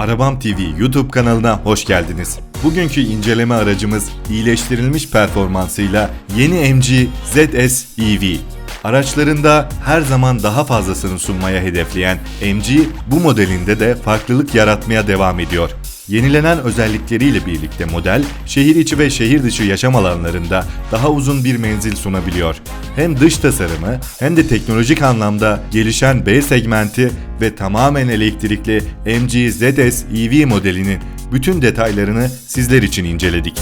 Arabam TV YouTube kanalına hoş geldiniz. Bugünkü inceleme aracımız iyileştirilmiş performansıyla yeni MG ZS EV. Araçlarında her zaman daha fazlasını sunmaya hedefleyen MG bu modelinde de farklılık yaratmaya devam ediyor. Yenilenen özellikleriyle birlikte model, şehir içi ve şehir dışı yaşam alanlarında daha uzun bir menzil sunabiliyor. Hem dış tasarımı hem de teknolojik anlamda gelişen B segmenti ve tamamen elektrikli MG ZS EV modelinin bütün detaylarını sizler için inceledik.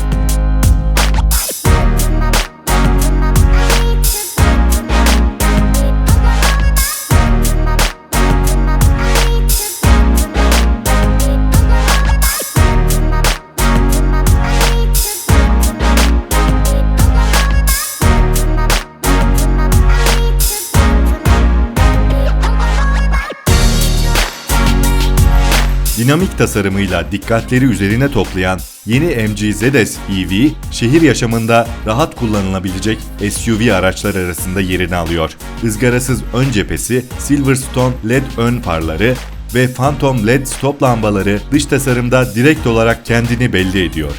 Dinamik tasarımıyla dikkatleri üzerine toplayan yeni MG ZS EV, şehir yaşamında rahat kullanılabilecek SUV araçlar arasında yerini alıyor. Izgarasız ön cephesi, Silverstone LED ön farları ve Phantom LED stop lambaları dış tasarımda direkt olarak kendini belli ediyor.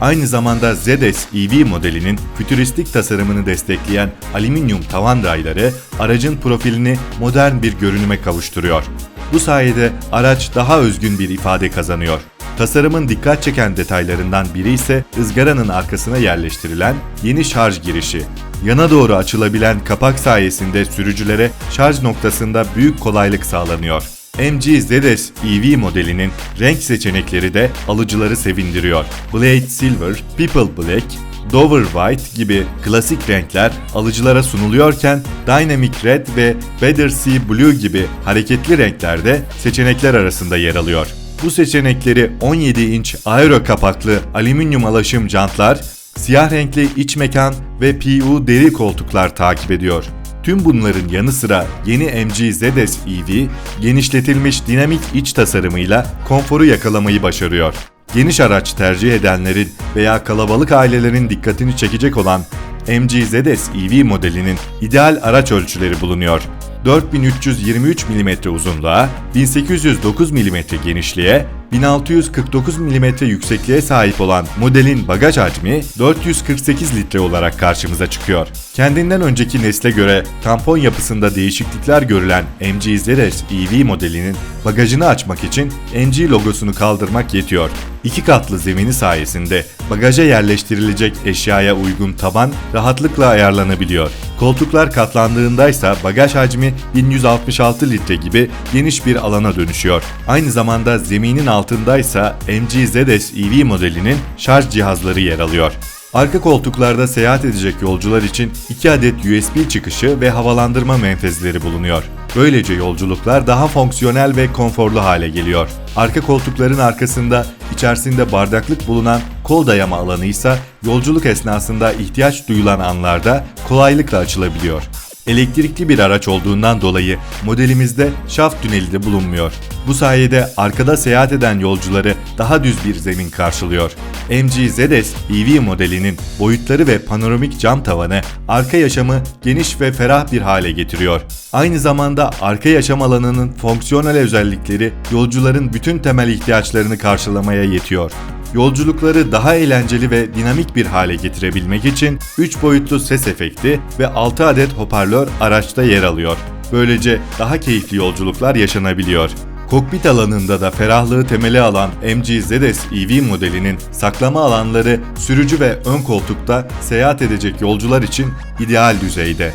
Aynı zamanda ZS EV modelinin fütüristik tasarımını destekleyen alüminyum tavan rayları aracın profilini modern bir görünüme kavuşturuyor. Bu sayede araç daha özgün bir ifade kazanıyor. Tasarımın dikkat çeken detaylarından biri ise ızgaranın arkasına yerleştirilen yeni şarj girişi. Yana doğru açılabilen kapak sayesinde sürücülere şarj noktasında büyük kolaylık sağlanıyor. MG ZS EV modelinin renk seçenekleri de alıcıları sevindiriyor. Blade Silver, People Black, Dover White gibi klasik renkler alıcılara sunuluyorken Dynamic Red ve Better Sea Blue gibi hareketli renkler de seçenekler arasında yer alıyor. Bu seçenekleri 17 inç aero kapaklı alüminyum alaşım jantlar, siyah renkli iç mekan ve PU deri koltuklar takip ediyor. Tüm bunların yanı sıra yeni MG ZS EV, genişletilmiş dinamik iç tasarımıyla konforu yakalamayı başarıyor. Geniş araç tercih edenlerin veya kalabalık ailelerin dikkatini çekecek olan MG ZS EV modelinin ideal araç ölçüleri bulunuyor. 4323 mm uzunluğa, 1809 mm genişliğe, 1649 mm yüksekliğe sahip olan modelin bagaj hacmi 448 litre olarak karşımıza çıkıyor. Kendinden önceki nesle göre tampon yapısında değişiklikler görülen MG ZS EV modelinin bagajını açmak için MG logosunu kaldırmak yetiyor. İki katlı zemini sayesinde bagaja yerleştirilecek eşyaya uygun taban rahatlıkla ayarlanabiliyor. Koltuklar katlandığındaysa bagaj hacmi 1166 litre gibi geniş bir alana dönüşüyor. Aynı zamanda zeminin altındaysa MG ZS EV modelinin şarj cihazları yer alıyor. Arka koltuklarda seyahat edecek yolcular için 2 adet USB çıkışı ve havalandırma menfezleri bulunuyor. Böylece yolculuklar daha fonksiyonel ve konforlu hale geliyor. Arka koltukların arkasında içerisinde bardaklık bulunan kol dayama alanı ise yolculuk esnasında ihtiyaç duyulan anlarda kolaylıkla açılabiliyor. Elektrikli bir araç olduğundan dolayı modelimizde şaft tüneli de bulunmuyor. Bu sayede arkada seyahat eden yolcuları daha düz bir zemin karşılıyor. MG ZS EV modelinin boyutları ve panoramik cam tavanı arka yaşamı geniş ve ferah bir hale getiriyor. Aynı zamanda arka yaşam alanının fonksiyonel özellikleri yolcuların bütün temel ihtiyaçlarını karşılamaya yetiyor. Yolculukları daha eğlenceli ve dinamik bir hale getirebilmek için 3 boyutlu ses efekti ve 6 adet hoparlör araçta yer alıyor. Böylece daha keyifli yolculuklar yaşanabiliyor. Kokpit alanında da ferahlığı temeli alan MG ZS EV modelinin saklama alanları sürücü ve ön koltukta seyahat edecek yolcular için ideal düzeyde.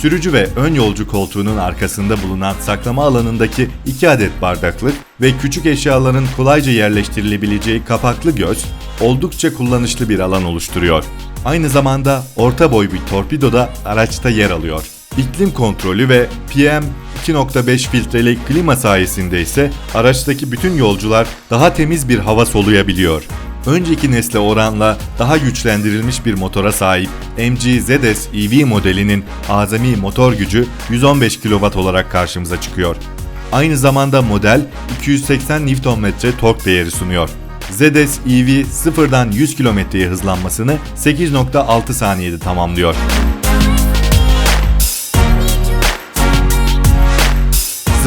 Sürücü ve ön yolcu koltuğunun arkasında bulunan saklama alanındaki 2 adet bardaklık ve küçük eşyaların kolayca yerleştirilebileceği kapaklı göz oldukça kullanışlı bir alan oluşturuyor. Aynı zamanda orta boy bir torpido da araçta yer alıyor. İklim kontrolü ve PM 2.5 filtreli klima sayesinde ise araçtaki bütün yolcular daha temiz bir hava soluyabiliyor. Önceki nesle oranla daha güçlendirilmiş bir motora sahip MG ZS EV modelinin azami motor gücü 115 kW olarak karşımıza çıkıyor. Aynı zamanda model 280 Nm tork değeri sunuyor. ZS EV sıfırdan 100 kilometreye hızlanmasını 8.6 saniyede tamamlıyor.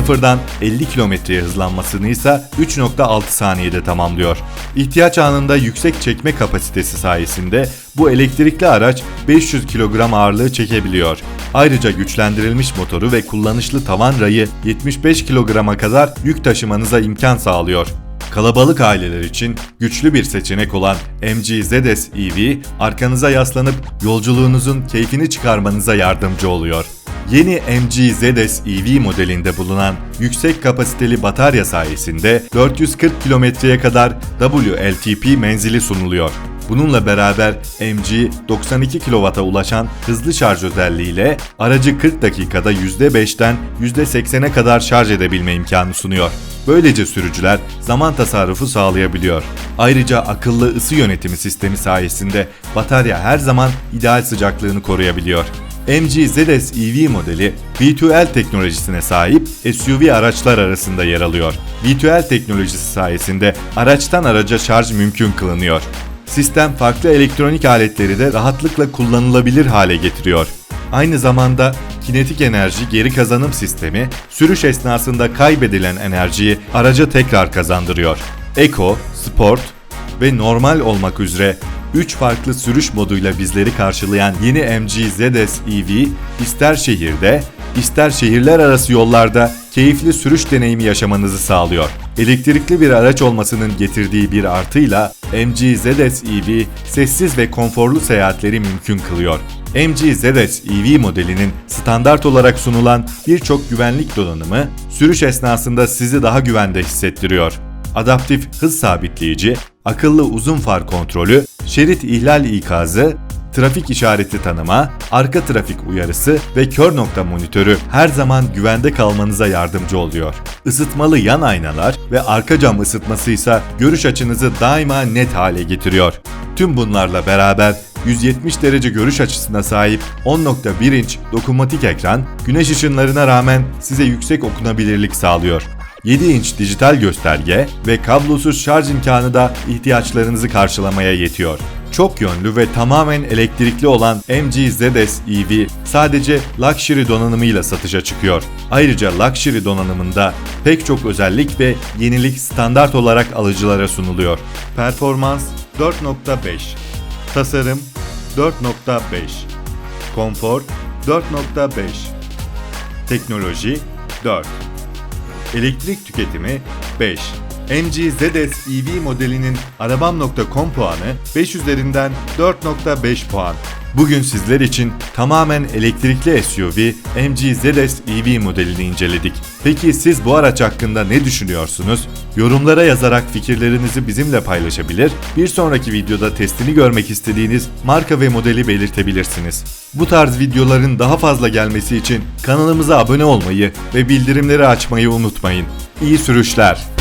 Sıfırdan 50 kilometreye hızlanmasını ise 3.6 saniyede tamamlıyor. İhtiyaç anında yüksek çekme kapasitesi sayesinde bu elektrikli araç 500 kilogram ağırlığı çekebiliyor. Ayrıca güçlendirilmiş motoru ve kullanışlı tavan rayı 75 kilograma kadar yük taşımanıza imkan sağlıyor. Kalabalık aileler için güçlü bir seçenek olan MG ZS EV arkanıza yaslanıp yolculuğunuzun keyfini çıkarmanıza yardımcı oluyor. Yeni MG ZS EV modelinde bulunan yüksek kapasiteli batarya sayesinde 440 kilometreye kadar WLTP menzili sunuluyor. Bununla beraber MG 92 kW'a ulaşan hızlı şarj özelliğiyle aracı 40 dakikada %5'ten %80'e kadar şarj edebilme imkanı sunuyor. Böylece sürücüler zaman tasarrufu sağlayabiliyor. Ayrıca akıllı ısı yönetimi sistemi sayesinde batarya her zaman ideal sıcaklığını koruyabiliyor. MG ZS EV modeli V2L teknolojisine sahip SUV araçlar arasında yer alıyor. V2L teknolojisi sayesinde araçtan araca şarj mümkün kılınıyor. Sistem farklı elektronik aletleri de rahatlıkla kullanılabilir hale getiriyor. Aynı zamanda kinetik enerji geri kazanım sistemi sürüş esnasında kaybedilen enerjiyi araca tekrar kazandırıyor. Eco, Sport ve normal olmak üzere 3 farklı sürüş moduyla bizleri karşılayan yeni MG ZS EV ister şehirde ister şehirler arası yollarda keyifli sürüş deneyimi yaşamanızı sağlıyor. Elektrikli bir araç olmasının getirdiği bir artıyla MG ZS EV sessiz ve konforlu seyahatleri mümkün kılıyor. MG ZS EV modelinin standart olarak sunulan birçok güvenlik donanımı sürüş esnasında sizi daha güvende hissettiriyor. Adaptif hız sabitleyici, akıllı uzun far kontrolü, şerit ihlal ikazı, trafik işareti tanıma, arka trafik uyarısı ve kör nokta monitörü her zaman güvende kalmanıza yardımcı oluyor. Isıtmalı yan aynalar ve arka cam ısıtması ise görüş açınızı daima net hale getiriyor. Tüm bunlarla beraber 170 derece görüş açısına sahip 10.1 inç dokunmatik ekran, güneş ışınlarına rağmen size yüksek okunabilirlik sağlıyor. 7 inç dijital gösterge ve kablosuz şarj imkanı da ihtiyaçlarınızı karşılamaya yetiyor. Çok yönlü ve tamamen elektrikli olan MG ZS EV sadece Luxury donanımıyla satışa çıkıyor. Ayrıca Luxury donanımında pek çok özellik ve yenilik standart olarak alıcılara sunuluyor. Performans 4.5 Tasarım 4.5 Konfor 4.5 Teknoloji 4 Elektrik tüketimi 5. MG ZS EV modelinin arabam.com puanı 5 üzerinden 4.5 puan. Bugün sizler için tamamen elektrikli SUV MG ZS EV modelini inceledik. Peki siz bu araç hakkında ne düşünüyorsunuz? Yorumlara yazarak fikirlerinizi bizimle paylaşabilir, bir sonraki videoda testini görmek istediğiniz marka ve modeli belirtebilirsiniz. Bu tarz videoların daha fazla gelmesi için kanalımıza abone olmayı ve bildirimleri açmayı unutmayın. İyi sürüşler.